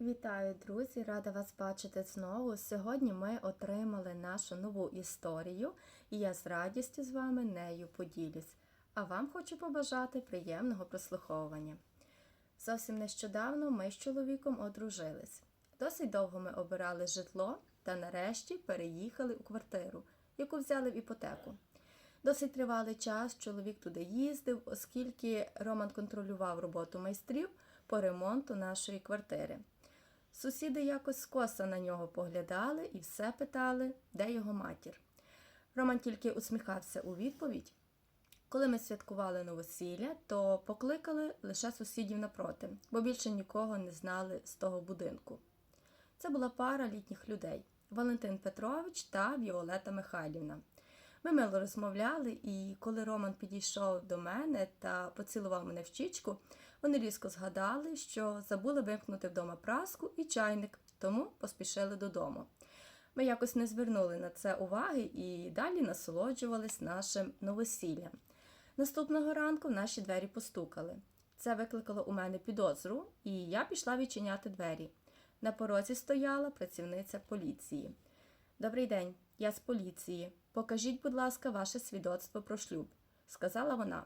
Вітаю, друзі! Рада вас бачити знову. Сьогодні ми отримали нашу нову історію, і я з радістю з вами нею поділюсь. А вам хочу побажати приємного прослуховування. Зовсім нещодавно ми з чоловіком одружились. Досить довго ми обирали житло та нарешті переїхали у квартиру, яку взяли в іпотеку. Досить тривалий час чоловік туди їздив, оскільки Роман контролював роботу майстрів по ремонту нашої квартири. Сусіди якось скоса на нього поглядали і все питали, де його матір. Роман тільки усміхався у відповідь. Коли ми святкували новосілля, то покликали лише сусідів напроти, бо більше нікого не знали з того будинку. Це була пара літніх людей Валентин Петрович та Віолета Михайлівна. Ми мило розмовляли, і коли Роман підійшов до мене та поцілував мене в щічку, вони різко згадали, що забули вимкнути вдома праску і чайник, тому поспішили додому. Ми якось не звернули на це уваги і далі насолоджувались нашим новосіллям. Наступного ранку в наші двері постукали. Це викликало у мене підозру, і я пішла відчиняти двері. На порозі стояла працівниця поліції. Добрий день, я з поліції. Покажіть, будь ласка, ваше свідоцтво про шлюб, сказала вона.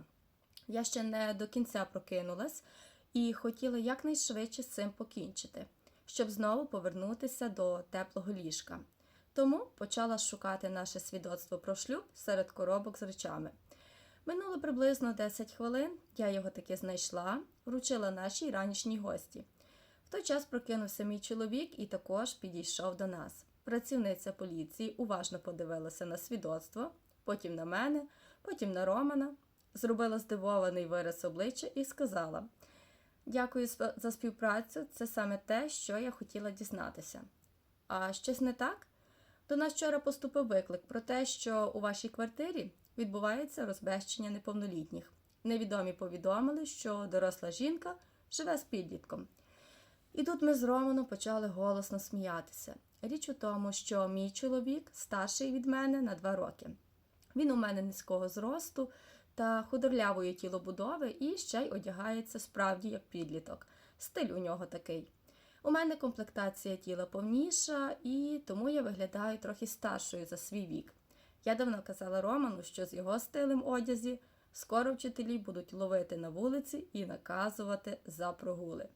Я ще не до кінця прокинулась і хотіла якнайшвидше з цим покінчити, щоб знову повернутися до теплого ліжка. Тому почала шукати наше свідоцтво про шлюб серед коробок з речами. Минуло приблизно 10 хвилин, я його таки знайшла, вручила нашій ранішній гості. В той час прокинувся мій чоловік і також підійшов до нас. Працівниця поліції уважно подивилася на свідоцтво, потім на мене, потім на Романа, зробила здивований вираз обличчя і сказала: Дякую за співпрацю, це саме те, що я хотіла дізнатися. А щось не так? До нас вчора поступив виклик про те, що у вашій квартирі відбувається розбещення неповнолітніх. Невідомі повідомили, що доросла жінка живе з підлітком. І тут ми з Романом почали голосно сміятися. Річ у тому, що мій чоловік старший від мене на два роки. Він у мене низького зросту та худорлявої тілобудови і ще й одягається справді як підліток. Стиль у нього такий. У мене комплектація тіла повніша, і тому я виглядаю трохи старшою за свій вік. Я давно казала Роману, що з його стилем одязі скоро вчителі будуть ловити на вулиці і наказувати за прогули.